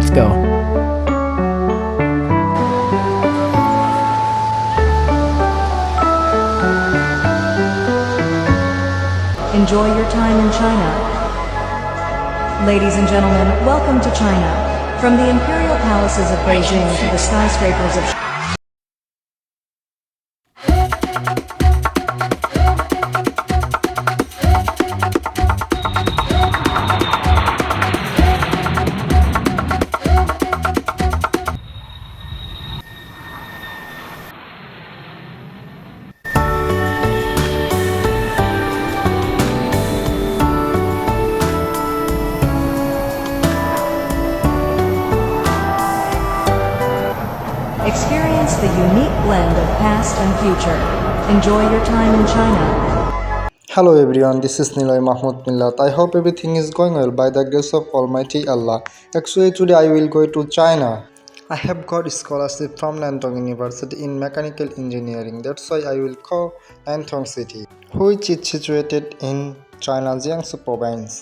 Let's go. Enjoy your time in China. Ladies and gentlemen, welcome to China. From the imperial palaces of Beijing to the skyscrapers of Experience the unique blend of past and future. Enjoy your time in China. Hello everyone, this is Niloy Mahmoud Millat. I hope everything is going well by the grace of Almighty Allah. Actually, today I will go to China. I have got scholarship from Nantong University in Mechanical Engineering. That's why I will call Nantong City, which is situated in China Jiangsu province.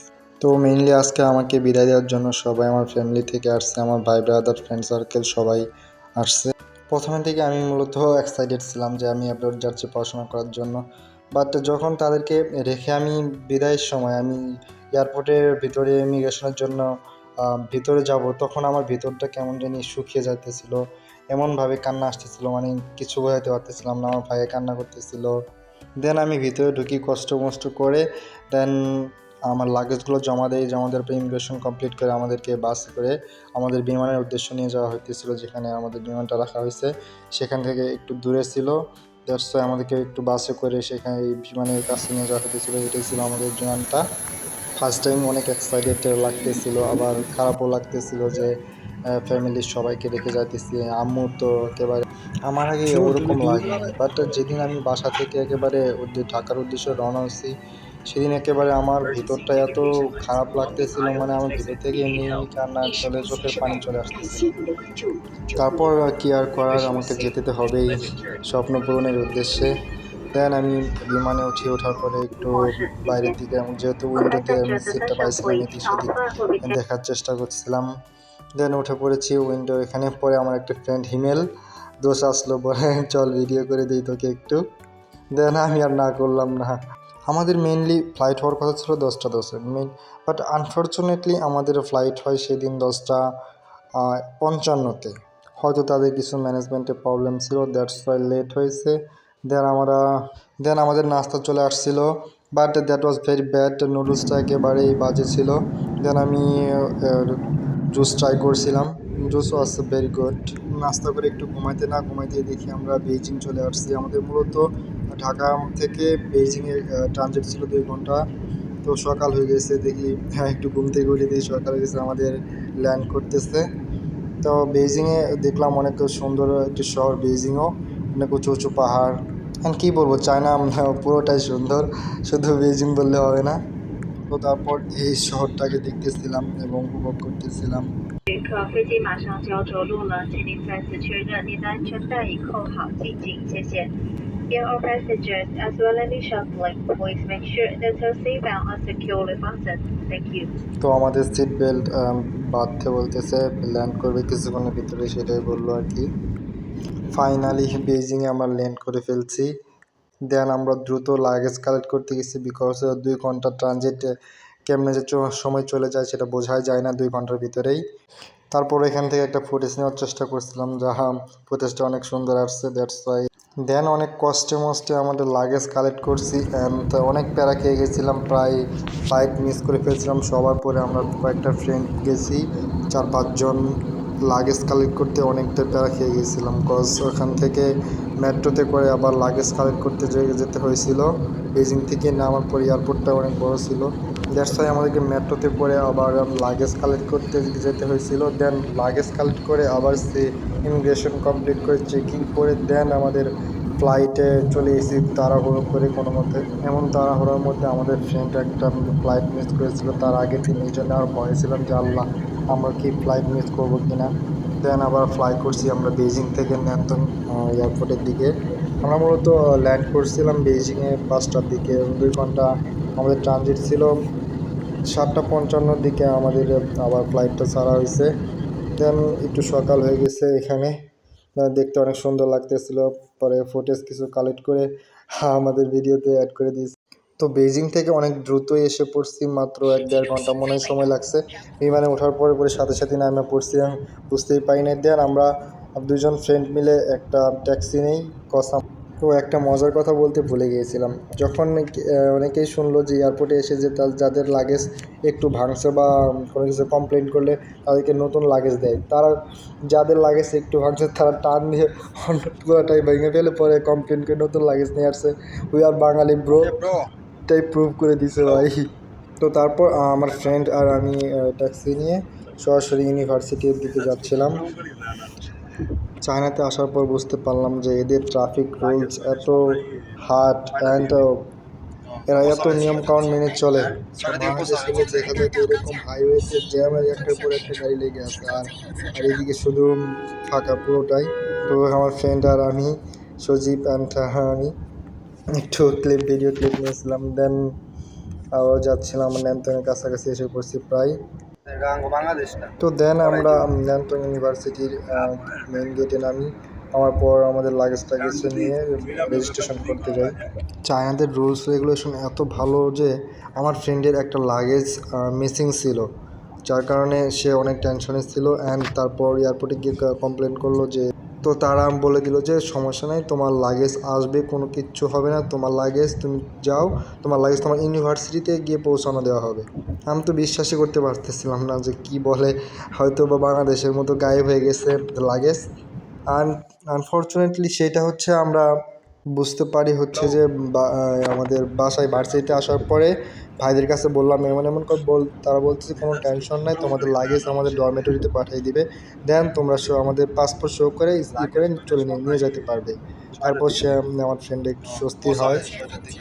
তো mainly আজকে আমাকে বিদায় দেওয়ার জন্য সবাই আমার family থেকে আসছে আমার ভাই ব্রাদার ফ্রেন্ড সার্কেল সবাই আসছে প্রথমে থেকে আমি মূলত এক্সাইটেড ছিলাম যে আমি অ্যাব্রোড যাচ্ছি পড়াশোনা করার জন্য। বাট যখন তাদেরকে রেখে আমি বিদায়ের সময় আমি এয়ারপোর্টের ভিতরে ইমিগ্রেশনের জন্য ভিতরে যাব, তখন আমার ভিতরটা কেমন জানি শুকিয়ে যাইতেছিল। এমনভাবে কান্না আসতেছিল মানে কিছু বোঝাতে পারতেছিলাম না, আমার ভাইয়ে কান্না করতেছিল। দেন আমি ভিতরে ঢুকি কষ্ট মষ্ট করে দেন আমার লাগেজগুলো জমা দেয় জমা দেওয়ার পর ইমিগ্রেশন কমপ্লিট করে আমাদেরকে বাস করে আমাদের বিমানের উদ্দেশ্য নিয়ে যাওয়া হইতেছিল যেখানে আমাদের বিমানটা রাখা হয়েছে সেখান থেকে একটু দূরে ছিল। দ্যাটস আমাদেরকে একটু বাসে করে সেখানে এই বিমানের কাছে নিয়ে যাওয়া হইতেছিল। এটাই ছিল আমাদের বিমানটা। ফার্স্ট টাইম অনেক এক্সাইটেড লাগতেছিল আবার খারাপও লাগতেছিল যে ফ্যামিলির সবাইকে রেখে যাইতেছি আম্মু তো একেবারে আমার আগে ওরকম লাগে বাট যেদিন আমি বাসা থেকে একেবারে ঢাকার উদ্দেশ্যে রওনা হয়েছি সেদিন একেবারে আমার ভিতরটা এত খারাপ লাগতেছিল মানে আমার ভিতর থেকে এমনি কান্না চলে, চোখের পানি চলে আসতেছিল তারপর কি আর করার, আমাকে যেতে হবেই স্বপ্ন পূরণের উদ্দেশ্যে। দেন আমি বিমানে উঠে, ওঠার পরে একটু বাইরের দিকে আমি যেহেতু উইন্ডোতে আমি সিটটা পাইছিলাম, এদিক সেদিক দেখার চেষ্টা করছিলাম। দেন উঠে পড়েছি উইন্ডো এখানে, পরে আমার একটা ফ্রেন্ড হিমেল, দোষ আসলো বলে, চল ভিডিও করে দিই তোকে একটু। দেন আমি আর না করলাম না। আমাদের মেনলি ফ্লাইট হওয়ার কথা ছিল দশটা দশে। মেন বাট আনফর্চুনেটলি আমাদের ফ্লাইট হয় সেদিন দশটা পঞ্চান্নতে। হয়তো তাদের কিছু ম্যানেজমেন্টের প্রবলেম ছিল দ্যাটস ওয়াই লেট হয়েছে। দেন আমরা দেন আমাদের নাস্তা চলে আসছিল but that was very bad নুডলসটা একেবারেই বাজে ছিল। দেন আমি জুস ট্রাই করছিলাম। জুসও আসছে ভেরি গুড নাস্তা করে একটু ঘুমাইতে না ঘুমাইতে দেখি আমরা বেইজিং চলে আসছি। আমাদের মূলত ঢাকা থেকে বেইজিংয়ে ট্রানজিট ছিল দুই ঘণ্টা। তো সকাল হয়ে গেছে, দেখি হ্যাঁ একটু ঘুম থেকে উঠে দেখি সকাল হয়ে গেছে, আমাদের ল্যান্ড করতেছে। তো বেইজিংয়ে দেখলাম অনেক সুন্দর একটি শহর বেইজিংও অনেক উঁচু উঁচু পাহাড়। এখন কী বলব চায়না পুরোটাই সুন্দর। শুধু বেইজিং বললে হবে না। তো তারপর এই শহরটাকে দেখতেছিলাম এবং উপভোগ করতেছিলাম Dear passengers, as well as shuttling, please make sure that your seatbelt is securely fastened. Thank you. তো আমাদের সিট বেল্ট বাঁধতে বলতেছে ল্যান্ড করবে কিছুক্ষণের ভিতরে সেটাই বলল আর কি ফাইনালি বেজিংয়ে আমার ল্যান্ড করে ফেলছি দেন আমরা দ্রুত লাগেজ কালেক্ট করতে গেছি বিকজ দুই ঘণ্টা ট্রানজিট কেমনে যে সময় চলে যায় সেটা বোঝাই যায় না দুই ঘণ্টার ভিতরেই। তারপর এখান থেকে একটা ফুটেজ নেওয়ার চেষ্টা করছিলাম, যাহা ফুটেজটা অনেক সুন্দর আসছে দ্যাটস ওয়াই দেন অনেক কষ্টে মষ্টে আমাদের লাগেজ কালেক্ট করছি অ্যান্ড অনেক প্যারা খেয়ে গেছিলাম, প্রায় ফ্লাইট মিস করে ফেলছিলাম। সবার পরে আমরা কয়েকটা ফ্রেন্ড গেছি, চার পাঁচজন লাগেজ কালেক্ট করতে অনেকটা প্যারা খেয়ে গেছিলাম কজ ওখান থেকে মেট্রোতে করে আবার লাগেজ কালেক্ট করতে যেতে হয়েছিল। বেজিং থেকে নামার পর এয়ারপোর্টটা অনেক বড় ছিল। দ্যাটস ওয়াই আমাদেরকে মেট্রোতে করে আবার লাগেজ কালেক্ট করতে যেতে হয়েছিল। দেন লাগেজ কালেক্ট করে আবার সে ইমিগ্রেশন কমপ্লিট করে চেকিং করে দেন আমাদের ফ্লাইটে চলে এসেছি তাড়াহুড়ো করে কোনো মতে, এমন তাড়াহুড়োর মধ্যে আমাদের ফ্রেন্ড একটা ফ্লাইট মিস করেছিল। তার আগে এই জন্য আর ভয় ছিলাম যে, আল্লাহ, আমরা কি ফ্লাইট মিস করব কিনা? দেন আবার ফ্লাই করছি আমরা বেজিং থেকে ন্যান্তন এয়ারপোর্টের দিকে। আমরা মূলত ল্যান্ড করছিলাম বেজিংয়ে পাঁচটার দিকে। দুই ঘণ্টা আমাদের ট্রানজিট ছিল। সাতটা পঞ্চান্নর দিকে আমাদের আবার ফ্লাইটটা ছাড়া হয়েছে। দেন একটু সকাল হয়ে গেছে এখানে। দেখতে অনেক সুন্দর লাগতেছিল। পরে ফুটেজ কিছু কালেক্ট করে আমাদের ভিডিওতে অ্যাড করে দিয়েছি। তো বেজিং থেকে অনেক দ্রুতই এসে পড়ছি মাত্র এক দেড় ঘণ্টা মনে সময় লাগছে। বিমানে ওঠার পরে পরে সাথে সাথে নামে পড়ছি আমি, বুঝতেই পাই না দেন আমরা দুজন ফ্রেন্ড মিলে একটা ট্যাক্সি নেই কসাম তো একটা মজার কথা বলতে ভুলে গিয়েছিলাম। যখন অনেকেই শুনলো যে এয়ারপোর্টে এসে যে যাদের লাগেজ একটু ভাঙছে বা কোনো কিছু কমপ্লেন করলে তাদেরকে নতুন লাগেজ দেয়। তারা যাদের লাগেজ একটু ভাঙছে, তারা টান দিয়ে অন্য পুরোটাই ভেঙে ফেলে, পরে কমপ্লেন করে নতুন লাগেজ নিয়ে আসছে। উই আর বাঙালি ব্রো টাই প্রুভ করে দিছে ভাই। তো তারপর আমার ফ্রেন্ড আর আমি ট্যাক্সি নিয়ে সরাসরি ইউনিভার্সিটির দিকে যাচ্ছিলাম। চায়নাতে আসার পর বুঝতে পারলাম যে এদের ট্রাফিক রুলস এত হার্ড অ্যান্ড এরা এত নিয়ম কানুন মেনে চলে। দেখা যায় তো এরকম হাইওয়েতে জ্যামের একটার পর একটা গাড়ি লেগে আছে। আর আর এদিকে শুধু ফাঁকা পুরোটাই। তো আমার ফ্রেন্ড আর আমি, সজীব অ্যান্ড আমি একটু ক্লিপ ভিডিও ক্লিপ নিয়েছিলাম দেন আবার যাচ্ছিলাম ন্যামতনের কাছাকাছি এসে পড়ছি প্রায়। তো দেন আমরা ন্যামতং ইউনিভার্সিটির মেইন গেটে নামি। আমার পর আমাদের লাগেজ টাগেজ নিয়ে রেজিস্ট্রেশন করতে যাই। চায়নাদের রুলস রেগুলেশন এত ভালো যে আমার ফ্রেন্ডের একটা লাগেজ মিসিং ছিল। যার কারণে সে অনেক টেনশনে ছিল অ্যান্ড তারপর এয়ারপোর্টে গিয়ে কমপ্লেন করল যে তো তারা বলে দিল যে, সমস্যা নেই, তোমার লাগেজ আসবে, কোনো কিচ্ছু হবে না। তোমার লাগেজ তুমি যাও, তোমার লাগেজ তোমার ইউনিভার্সিটিতে গিয়ে পৌঁছানো দেওয়া হবে। আমি তো বিশ্বাসই করতে পারতেছিলাম না যে কি বলে। হয়তো বা বাংলাদেশের মতো গায়েব হয়ে গেছে লাগেজ আন আনফর্চুনেটলি সেটা হচ্ছে আমরা বুঝতে পারি হচ্ছে যে আমাদের বাসায় ভার্সিটিতে আসার পরে ভাইদের কাছে বললাম এমন এমন করে বল তারা বলতেছে কোনো টেনশন নাই তোমাদের লাগেজ আমাদের ডরমেটরিতে পাঠিয়ে দিবে। দেন তোমরা শো আমাদের পাসপোর্ট শো করে ই করে চলে নিয়ে যেতে পারবে। তারপর সে আমার ফ্রেন্ডে স্বস্তি হয়।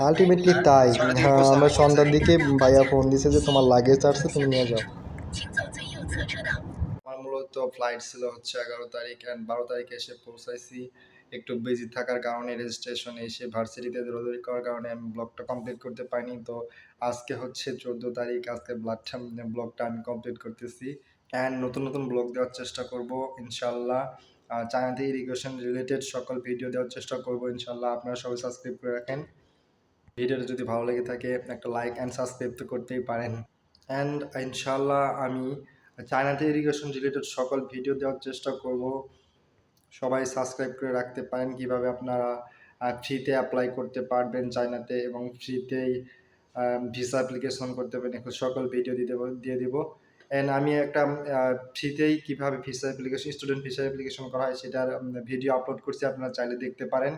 আলটিমেটলি তাই হ্যাঁ, আমরা সন্ধ্যার দিকে ভাইয়া ফোন দিছে যে তোমার লাগেজ আসছে তুমি নিয়ে যাও। আমার মূলত ফ্লাইট ছিল হচ্ছে এগারো তারিখ অ্যান্ড বারো তারিখে এসে পৌঁছাইছি। একটু বিজি থাকার কারণে রেজিস্ট্রেশনে এসে ভার্সিটিতে দৌড়দৌড়ি করার কারণে আমি ব্লগটা কমপ্লিট করতে পারিনি। তো আজকে হচ্ছে চোদ্দ তারিখ, আজকে ব্লাডটা ব্লগটা আমি কমপ্লিট করতেছি। অ্যান্ড নতুন নতুন ব্লগ দেওয়ার চেষ্টা করব ইনশাল্লাহ চায়নাতে ইরিগেশন রিলেটেড সকল ভিডিও দেওয়ার চেষ্টা করব ইনশাল্লাহ আপনারা সবাই সাবস্ক্রাইব করে রাখেন। ভিডিওটা যদি ভালো লেগে থাকে, একটা লাইক অ্যান্ড সাবস্ক্রাইব তো করতেই পারেন। অ্যান্ড ইনশাল্লাহ আমি চায়নাতে ইরিগেশন রিলেটেড সকল ভিডিও দেওয়ার চেষ্টা করব। সবাই সাবস্ক্রাইব করে রাখতে পারেন কীভাবে আপনারা ফ্রিতে অ্যাপ্লাই করতে পারবেন চায়নাতে এবং ফ্রিতেই ভিসা অ্যাপ্লিকেশন করতে পারেন এখন সকল ভিডিও দিতে দিয়ে দিব অ্যান্ড আমি একটা ফ্রিতেই কীভাবে visa application student visa application করা হয় সেটার ভিডিও আপলোড করছি আপনারা চাইলে দেখতে পারেন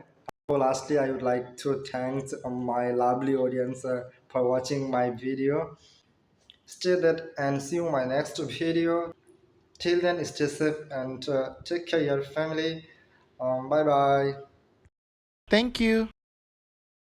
like to thank my lovely audience uh, for watching my video. Stay that and see you in my next video. Till then, stay safe and uh, take care of your family. Um, bye bye. Thank you.